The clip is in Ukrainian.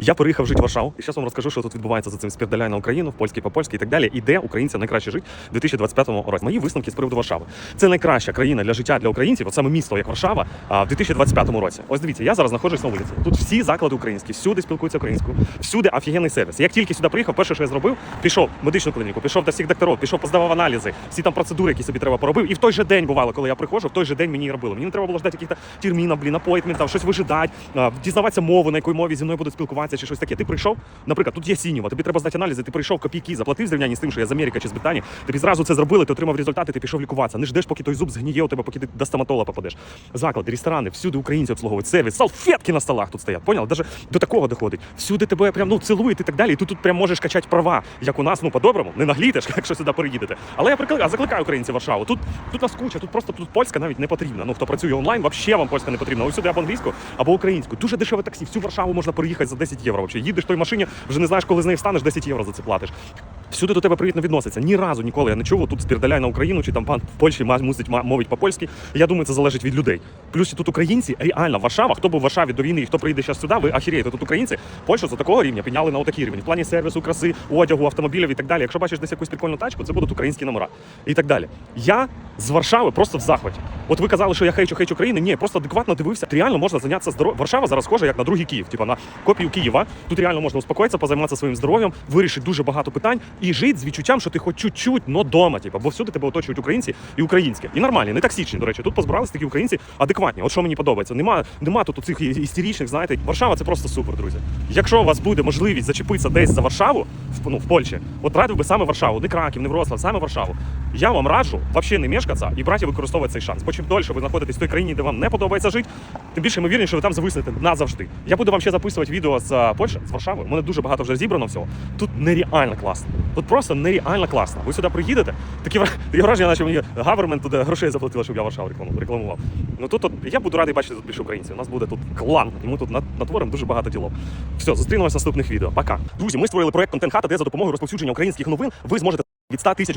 Я переїхав жити в Варшаву, і зараз вам розкажу, що тут відбувається за цим спірдаляй на Україну, в польський по польськи і так далі. І де українцям найкраще жити в 2025 році. Мої висновки з приводу Варшави. Це найкраща країна для життя для українців, от саме місто, як Варшава, в 2025 році. Ось дивіться, я зараз знаходжусь на вулиці. Тут всі заклади українські, всюди спілкуються українською, всюди офігенний сервіс. Як тільки сюди приїхав, перше, що я зробив, пішов в медичну клініку, пішов до всіх докторів, пішов поздавав аналізи, всі там процедури, які собі треба поробив. І в той же день бувало, коли я приходжу, в той же день мені робили. Мені не треба було ждати яких-то термінів, блін, апойтментів, щось вижидати, дізнаватися мову, на якій мові зі мною будуть спілкуватися, чи щось таке. Ти прийшов, наприклад, тут є сінєва, тобі треба здати аналізи, ти прийшов копійки, заплатив зрівнянні з тим, що я з Америки чи з Британії. Тобі зразу це зробили, ти отримав результати, ти пішов лікуватися. Не ждеш, поки той зуб згніє у тебе, поки ти до стоматолога попадеш. Заклади, ресторани, всюди українці обслуговують сервіс, салфетки на столах тут стоять. Понял? Даже до такого доходить. Всюди тебе прям ну цілують і так далі. І ти тут прям можеш качати права, як у нас, ну по-доброму, не наглітеш, якщо сюди переїдете. Але я прикликаю, закликаю українців Варшаву. Тут тут нас куча, тут просто тут польська навіть не потрібна. Ну хто працює онлайн, вообще вам польська не потрібна. Ось сюди або англійську, або українську. Дуже дешеве таксі. Всю Варшаву можна переїхати за 10 євро. Вообще. Їдеш в той машині, вже не знаєш, коли з неї встанеш, 10 євро за це платиш. Всюди до тебе привітно відноситься. Ні разу ніколи я не чув, тут спірдаляй на Україну, чи там пан в Польщі мусить мовить по-польськи. Я думаю, це залежить від людей. Плюс тут українці, реально, Варшава, хто був в Варшаві до війни і хто прийде зараз сюди, ви ахірієте. Тут українці Польщу за такого рівня підняли на отакий рівень. В плані сервісу, краси, одягу, автомобілів і так далі. Якщо бачиш десь якусь прикольну тачку, це будуть українські номера і так далі. Я з Варшави просто в захваті. От ви казали, що я хейчу хейчу країни. Ні, просто адекватно дивився. Реально можна зайнятися здоров'ям. Варшава зараз схожа як на другий Київ, типа на копію Києва. Тут реально можна успокоїтися, позайматися своїм здоров'ям, вирішити дуже багато питань і жити з відчуттям, що ти хоч чуть-чуть, но дома, типу, бо всюди тебе оточують українці і українське. І нормальні, не токсичні, до речі. Тут позбирались такі українці адекватні. От що мені подобається. Нема, нема тут цих істеричних, знаєте, Варшава це просто супер, друзі. Якщо у вас буде можливість зачепитися десь за Варшаву, в, ну, в Польщі, от радив би саме Варшаву, не Краків, не Вроцлав, саме Варшаву. Я вам раджу взагалі не мешкатися і брати використовувати цей шанс. Бо чим дольше ви знаходитесь в той країні, де вам не подобається жити, тим більше ймовірніше, що ви там зависнете назавжди. Я буду вам ще записувати відео з е, Польщі, з Варшави. У мене дуже багато вже зібрано всього. Тут нереально класно. Тут просто нереально класно. Ви сюди приїдете, такі таке враження, наче мені гавермент туди грошей заплатила, щоб я Варшаву рекламу- рекламував. Ну тут от, я буду радий бачити тут більше українців. У нас буде тут клан, і ми тут нат- натворимо дуже багато ділов. Все, зустрінемось в наступних відео. Пока. Друзі, ми створили проект контент хата, де за допомогою розповсюдження українських новин ви зможете від 100 тисяч